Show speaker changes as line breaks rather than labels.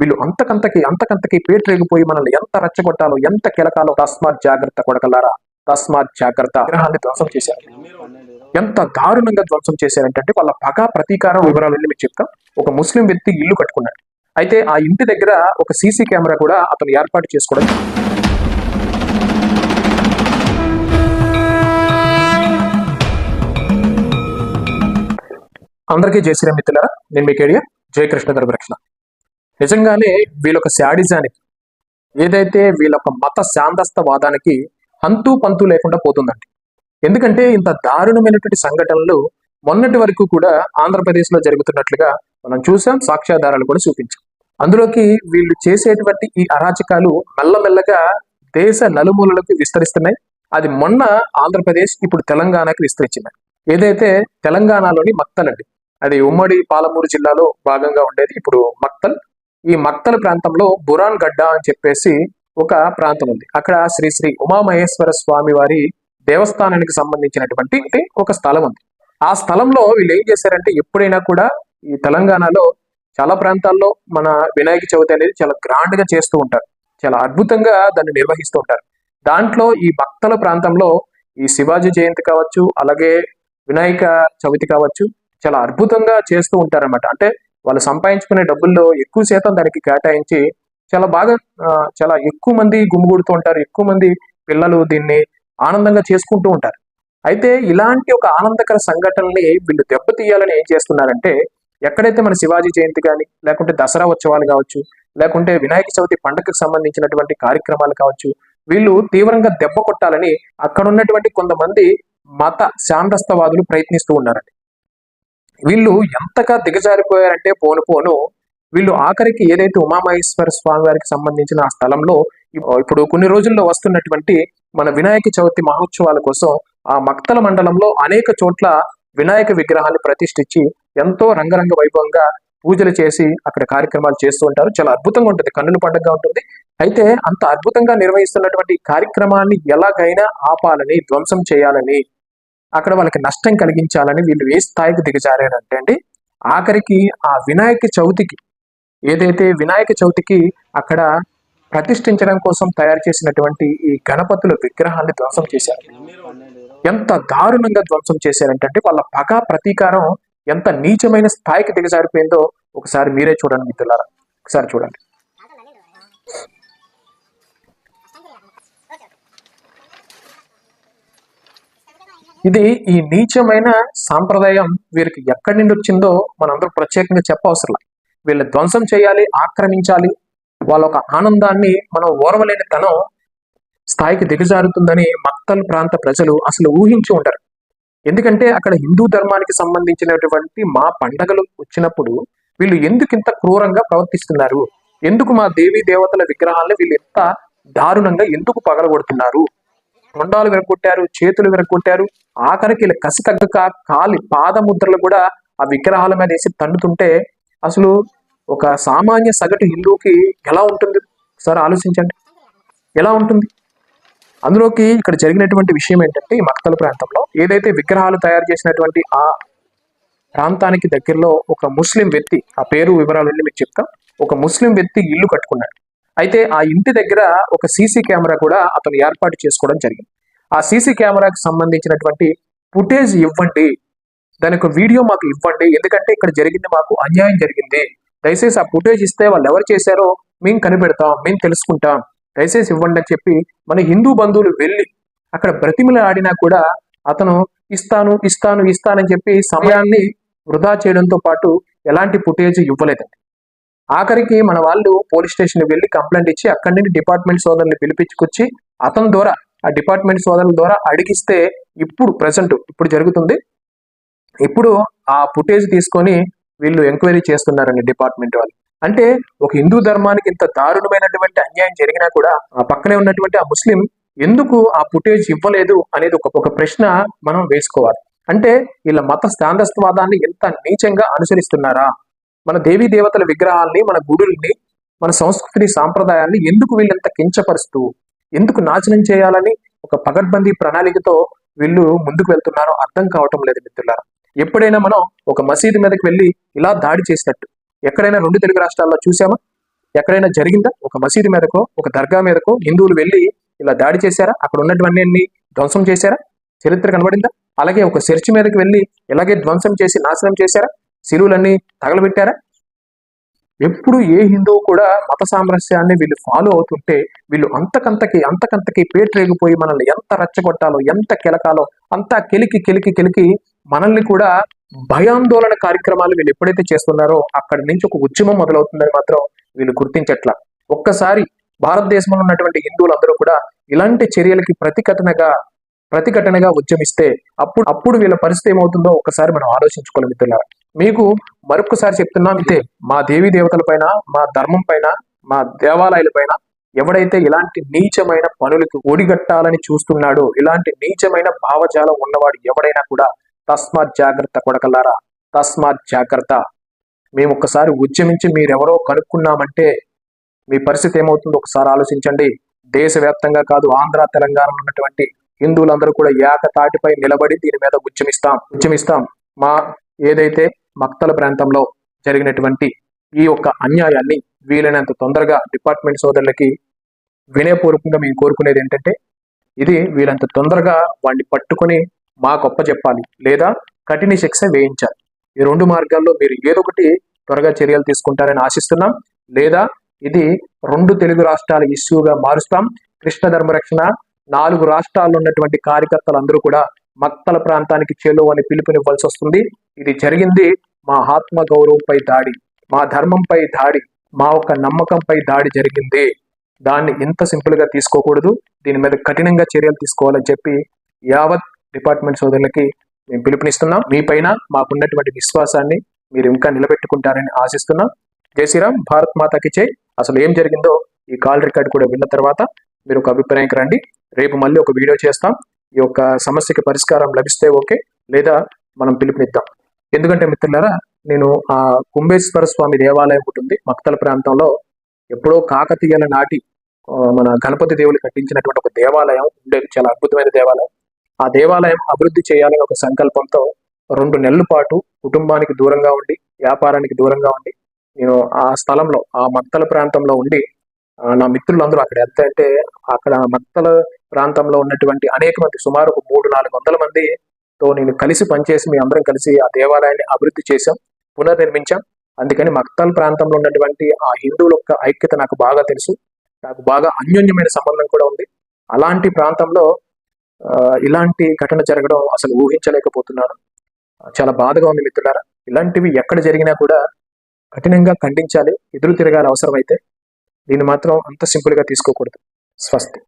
వీళ్ళు అంతకంతకి అంతకంతకి పేట్రేగిపోయి మనల్ని ఎంత రెచ్చగొట్టాలో ఎంత కెలకాలో తస్మాత్ జాగ్రత్త కొడకలారా? తస్మాత్ జాగ్రత్త. విగ్రహాన్ని ధ్వంసం చేశారు. ఎంత దారుణంగా ధ్వంసం చేశారంటే వాళ్ళ పగ ప్రతీకారం వివరాలన్నీ మీకు చెప్తాం. ఒక ముస్లిం వ్యక్తి ఇల్లు కట్టుకున్నాడు. అయితే ఆ ఇంటి దగ్గర ఒక సీసీ కెమెరా కూడా అతను ఏర్పాటు చేసుకోవడం అందరికీ జై శ్రీరామ్ మిత్రులారా నేను మీకు ఏడియా జయకృష్ణ ధర్మరక్షణ నిజంగానే వీళ్ళొక శాడిజానికి ఏదైతే వీళ్ళొక మత శాంతస్తవాదానికి హంతు పంతు లేకుండా పోతుందండి. ఎందుకంటే ఇంత దారుణమైనటువంటి సంఘటనలు మొన్నటి వరకు కూడా ఆంధ్రప్రదేశ్లో జరుగుతున్నట్లుగా మనం చూసాం సాక్ష్యాధారాలు కూడా చూపించాం. అందులోకి వీళ్ళు చేసేటువంటి ఈ అరాచకాలు మెల్లమెల్లగా దేశ నలుమూలలకు విస్తరిస్తున్నాయి. అది మొన్న ఆంధ్రప్రదేశ్ ఇప్పుడు తెలంగాణకి విస్తరించింది. ఏదైతే తెలంగాణలోని మక్తల్ అండి అది ఉమ్మడి పాలమూరు జిల్లాలో భాగంగా ఉండేది ఇప్పుడు మక్తల్. ఈ మక్తల్ ప్రాంతంలో బురాన్ గడ్డ అని చెప్పేసి ఒక ప్రాంతం ఉంది. అక్కడ శ్రీ శ్రీ ఉమామహేశ్వర స్వామి వారి దేవస్థానానికి సంబంధించినటువంటి ఒక స్థలం ఉంది. ఆ స్థలంలో వీళ్ళు ఏం చేశారంటే ఎప్పుడైనా కూడా ఈ తెలంగాణలో చాలా ప్రాంతాల్లో మన వినాయక చవితి అనేది చాలా గ్రాండ్గా చేస్తూ ఉంటారు. చాలా అద్భుతంగా దాన్ని నిర్వహిస్తూ ఉంటారు. దాంట్లో ఈ భక్తల ప్రాంతంలో ఈ శివాజీ జయంతి కావచ్చు అలాగే వినాయక చవితి కావచ్చు చాలా అద్భుతంగా చేస్తూ ఉంటారన్నమాట. అంటే వాళ్ళు సంపాదించుకునే డబ్బుల్లో ఎక్కువ శాతం దానికి కేటాయించి చాలా బాగా చాలా ఎక్కువ మంది గుమిగూడుతూ ఉంటారు. ఎక్కువ మంది పిల్లలు దీన్ని ఆనందంగా చేసుకుంటూ ఉంటారు. అయితే ఇలాంటి ఒక ఆనందకర సంఘటనల్ని వీళ్ళు దెబ్బతీయాలని ఏం చేస్తున్నారంటే ఎక్కడైతే మన శివాజీ జయంతి కానీ లేకుంటే దసరా ఉత్సవాలు కావచ్చు లేకుంటే వినాయక చవితి పండుగకు సంబంధించినటువంటి కార్యక్రమాలు కావచ్చు వీళ్ళు తీవ్రంగా దెబ్బ కొట్టాలని అక్కడ ఉన్నటువంటి కొంతమంది మత శాంతస్తవాదులు ప్రయత్నిస్తూ ఉన్నారండి. వీళ్ళు ఎంతగా దిగజారిపోయారంటే పోను పోను వీళ్ళు ఆఖరికి ఏదైతే ఉమామహేశ్వర స్వామి వారికి సంబంధించిన ఆ స్థలంలో ఇప్పుడు కొన్ని రోజుల్లో వస్తున్నటువంటి మన వినాయక చవితి మహోత్సవాల కోసం ఆ మక్తల మండలంలో అనేక చోట్ల వినాయక విగ్రహాన్ని ప్రతిష్ఠించి ఎంతో రంగరంగ వైభవంగా పూజలు చేసి అక్కడ కార్యక్రమాలు చేస్తూ ఉంటారు. చాలా అద్భుతంగా ఉంటుంది. కన్నుల పండుగగా ఉంటుంది. అయితే అంత అద్భుతంగా నిర్వహిస్తున్నటువంటి కార్యక్రమాన్ని ఎలాగైనా ఆపాలని ధ్వంసం చేయాలని అక్కడ వాళ్ళకి నష్టం కలిగించాలని వీళ్ళు ఏ స్థాయికి దిగజారారంటే అండి ఆఖరికి ఆ వినాయక చవితికి ఏదైతే వినాయక చవితికి అక్కడ ప్రతిష్ఠించడం కోసం తయారు చేసినటువంటి ఈ గణపతుల విగ్రహాన్ని ధ్వంసం చేశారు. ఎంత దారుణంగా ధ్వంసం చేశారంటే వాళ్ళ పగ ప్రతీకారం ఎంత నీచమైన స్థాయికి దిగజారిపోయిందో ఒకసారి మీరే చూడండి మిత్రులారా. ఒకసారి చూడండి. ఇది ఈ నీచమైన సాంప్రదాయం వీరికి ఎక్కడి నుండి వచ్చిందో మనందరూ ప్రత్యేకంగా చెప్పవసరం వీళ్ళు ధ్వంసం చేయాలి ఆక్రమించాలి వాళ్ళ ఒక ఆనందాన్ని మనం ఓర్వలేని తనం స్థాయికి దిగజారుతుందని మక్తల్ ప్రాంత ప్రజలు అసలు ఊహించి ఉంటారు ఎందుకంటే అక్కడ హిందూ ధర్మానికి సంబంధించినటువంటి మా పండగలు వచ్చినప్పుడు వీళ్ళు ఎందుకు ఇంత క్రూరంగా ప్రవర్తిస్తున్నారు? ఎందుకు మా దేవీ దేవతల విగ్రహాలను వీళ్ళు ఎంత దారుణంగా ఎందుకు పగలగొడుతున్నారు? తొండాలు విరగొట్టారు చేతులు విరగొట్టారు ఆఖరికి కసి తగ్గక కాలి పాదముద్రలు కూడా ఆ విగ్రహాల మీద వేసి తండుతుంటే అసలు ఒక సామాన్య సగటు హిందూకి ఎలా ఉంటుంది? ఒకసారి ఆలోచించండి. ఎలా ఉంటుంది? అందులోకి ఇక్కడ జరిగినటువంటి విషయం ఏంటంటే ఈ మక్తల ప్రాంతంలో ఏదైతే విగ్రహాలు తయారు చేసినటువంటి ఆ ప్రాంతానికి దగ్గరలో ఒక ముస్లిం వ్యక్తి ఆ పేరు వివరాలన్నీ మీకు చెప్తాం. ఒక ముస్లిం వ్యక్తి ఇల్లు కట్టుకున్నాడు. అయితే ఆ ఇంటి దగ్గర ఒక సీసీ కెమెరా కూడా అతను ఏర్పాటు చేసుకోవడం జరిగింది. ఆ సీసీ కెమెరాకు సంబంధించినటువంటి ఫుటేజ్ ఇవ్వండి. దానికి యొక్క వీడియో మాకు ఇవ్వండి. ఎందుకంటే ఇక్కడ జరిగింది మాకు అన్యాయం జరిగింది. దయచేసి ఆ ఫుటేజ్ ఇస్తే వాళ్ళు ఎవరు చేశారో మేము కనిపెడతాం మేము తెలుసుకుంటాం. దయచేసి ఇవ్వండి అని చెప్పి మన హిందూ బంధువులు వెళ్ళి అక్కడ బ్రతిమలు ఆడినా కూడా అతను ఇస్తాను ఇస్తాను ఇస్తానని చెప్పి సమయాన్ని వృధా చేయడంతో పాటు ఎలాంటి ఫుటేజ్ ఇవ్వలేదండి. ఆఖరికి మన వాళ్ళు పోలీస్ స్టేషన్ వెళ్ళి కంప్లైంట్ ఇచ్చి అక్కడి నుండి డిపార్ట్మెంట్ సోదరుని పిలిపించుకొచ్చి అతని ద్వారా ఆ డిపార్ట్మెంట్ సోదరుల ద్వారా అడిగిస్తే ఇప్పుడు ప్రజెంట్ ఇప్పుడు జరుగుతుంది. ఇప్పుడు ఆ ఫుటేజ్ తీసుకొని వీళ్ళు ఎంక్వైరీ చేస్తున్నారండి డిపార్ట్మెంట్ వాళ్ళు. అంటే ఒక హిందూ ధర్మానికి ఇంత దారుణమైనటువంటి అన్యాయం జరిగినా కూడా ఆ పక్కనే ఉన్నటువంటి ఆ ముస్లిం ఎందుకు ఆ ఫుటేజ్ ఇవ్వలేదు అనేది ఒక ఒక ప్రశ్న మనం వేసుకోవాలి. అంటే వీళ్ళ మత స్థాంధస్తవాదాన్ని ఎంత నీచంగా అనుసరిస్తున్నారా? మన దేవీ దేవతల విగ్రహాల్ని మన గుడుల్ని మన సంస్కృతిని సాంప్రదాయాన్ని ఎందుకు వీళ్ళంత కించపరుస్తూ ఎందుకు నాశనం చేయాలని ఒక పగడ్బందీ ప్రణాళికతో వీళ్ళు ముందుకు వెళ్తున్నారో అర్థం కావటం లేదు మిత్రులారా. ఎప్పుడైనా మనం ఒక మసీదు మీదకి వెళ్ళి ఇలా దాడి చేసినట్టు ఎక్కడైనా రెండు తెలుగు రాష్ట్రాల్లో చూసామా ఎక్కడైనా జరిగిందా? ఒక మసీదు మీదకో ఒక దర్గా మీదకో హిందువులు వెళ్ళి ఇలా దాడి చేశారా? అక్కడ ఉన్నటువన్నీ ధ్వంసం చేశారా? చరిత్ర కనబడిందా? అలాగే ఒక చర్చి మీదకి వెళ్ళి ఇలాగే ధ్వంసం చేసి నాశనం చేశారా? శిలువులన్నీ తగలబెట్టారా? ఎప్పుడు ఏ హిందువు కూడా మత సామరస్యాన్ని వీళ్ళు ఫాలో అవుతుంటే వీళ్ళు అంతకంతకి అంతకంతకి పేట్రేగిపోయి మనల్ని ఎంత రచ్చగొట్టాలో ఎంత కెలకాలో అంతా కెలికి కెలికి కెలికి మనల్ని కూడా భయాందోళన కార్యక్రమాలు వీళ్ళు ఎప్పుడైతే చేస్తున్నారో అక్కడి నుంచి ఒక ఉద్యమం మొదలవుతుందని మాత్రం వీళ్ళు గుర్తించట్ల. ఒక్కసారి భారతదేశంలో ఉన్నటువంటి హిందువులందరూ కూడా ఇలాంటి చర్యలకి ప్రతిఘటనగా ప్రతిఘటనగా ఉద్యమిస్తే అప్పుడు అప్పుడు వీళ్ళ పరిస్థితి ఏమవుతుందో ఒకసారి మనం ఆలోచించుకోవాలి మిత్రులారా. మీకు మరొకసారి చెప్తున్నాం ఇదే మా దేవీ దేవతల పైన మా ధర్మం పైన మా దేవాలయాల పైన ఎవడైతే ఇలాంటి నీచమైన పనులకు ఒడిగట్టాలని చూస్తున్నాడో ఇలాంటి నీచమైన భావజాలం ఉన్నవాడు ఎవడైనా కూడా తస్మాత్ జాగ్రత్త కొడకల్లారా తస్మాత్ జాగ్రత్త. మేము ఒక్కసారి ఉద్యమించి మీరెవరో కనుక్కున్నామంటే మీ పరిస్థితి ఏమవుతుందో ఒకసారి ఆలోచించండి. దేశవ్యాప్తంగా కాదు ఆంధ్ర తెలంగాణలో ఉన్నటువంటి హిందువులందరూ కూడా ఏకతాటిపై నిలబడి దీని మీద ఉద్యమిస్తాం ఉద్యమిస్తాం. మా ఏదైతే మక్తల ప్రాంతంలో జరిగినటువంటి ఈ యొక్క అన్యాయాన్ని వీలైనంత తొందరగా డిపార్ట్మెంట్ సోదరులకి వినయపూర్వకంగా మేము కోరుకునేది ఏంటంటే ఇది వీలంత తొందరగా వాడిని పట్టుకొని మా గొప్ప చెప్పాలి. లేదా కఠిన శిక్ష వేయించాలి. ఈ రెండు మార్గాల్లో మీరు ఏదో ఒకటి త్వరగా చర్యలు తీసుకుంటారని ఆశిస్తున్నాం. లేదా ఇది రెండు తెలుగు రాష్ట్రాల ఇష్యూగా మారుస్తాం. కృష్ణ ధర్మరక్షణ నాలుగు రాష్ట్రాల్లో ఉన్నటువంటి కార్యకర్తలందరూ కూడా మక్తల ప్రాంతానికి చేలో అని పిలుపునివ్వాల్సి వస్తుంది. ఇది జరిగింది మా ఆత్మ గౌరవంపై దాడి మా ధర్మంపై దాడి మా ఒక నమ్మకంపై దాడి జరిగింది. దాన్ని ఇంత సింపుల్గా తీసుకోకూడదు. దీని మీద కఠినంగా చర్యలు తీసుకోవాలని చెప్పి యావత్ డిపార్ట్మెంట్ సోదరులకి మేము పిలుపునిస్తున్నాం. మీ పైన మాకున్నటువంటి విశ్వాసాన్ని మీరు ఇంకా నిలబెట్టుకుంటారని ఆశిస్తున్నాం. జై శ్రీరామ్ భారత్ మాతాకి చే అసలు ఏం జరిగిందో ఈ కాల్ రికార్డ్ కూడా విన్న తర్వాత మీరు ఒక అభిప్రాయంకి రండి. రేపు మళ్ళీ ఒక వీడియో చేస్తాం. ఈ యొక్క సమస్యకి పరిష్కారం లభిస్తే ఓకే లేదా మనం పిలుపునిద్దాం. ఎందుకంటే మిత్రులారా నేను ఆ కుంభేశ్వర స్వామి దేవాలయం ఒకటి ఉంది. మక్తల ప్రాంతంలో ఎప్పుడో కాకతీయుల నాటి మన గణపతి దేవులు కట్టించినటువంటి ఒక దేవాలయం ఉండేది చాలా అద్భుతమైన దేవాలయం. ఆ దేవాలయం అభివృద్ధి చేయాలనే ఒక సంకల్పంతో రెండు నెలల పాటు కుటుంబానికి దూరంగా ఉండి వ్యాపారానికి దూరంగా ఉండి నేను ఆ స్థలంలో ఆ మక్తల ప్రాంతంలో ఉండి నా మిత్రులందరూ అక్కడ ఎంత అంటే అక్కడ మక్తల ప్రాంతంలో ఉన్నటువంటి అనేక మంది సుమారు ఒక మూడు నాలుగు వందల మందితో నేను కలిసి పనిచేసి మీ అందరం కలిసి ఆ దేవాలయాన్ని అభివృద్ధి చేశాం పునర్నిర్మించాం. అందుకని మక్తల్ ప్రాంతంలో ఉన్నటువంటి ఆ హిందువుల యొక్క ఐక్యత నాకు బాగా తెలుసు. నాకు బాగా అన్యోన్యమైన సంబంధం కూడా ఉంది. అలాంటి ప్రాంతంలో ఇలాంటి ఘటన జరగడం అసలు ఊహించలేకపోతున్నాను. చాలా బాధగా ఉంది మిత్రులారా. ఇలాంటివి ఎక్కడ జరిగినా కూడా కఠినంగా ఖండించాలి ఎదురు తిరగాలి అవసరమైతే దీన్ని మాత్రం అంత సింపుల్గా తీసుకోకూడదు. స్వస్తి.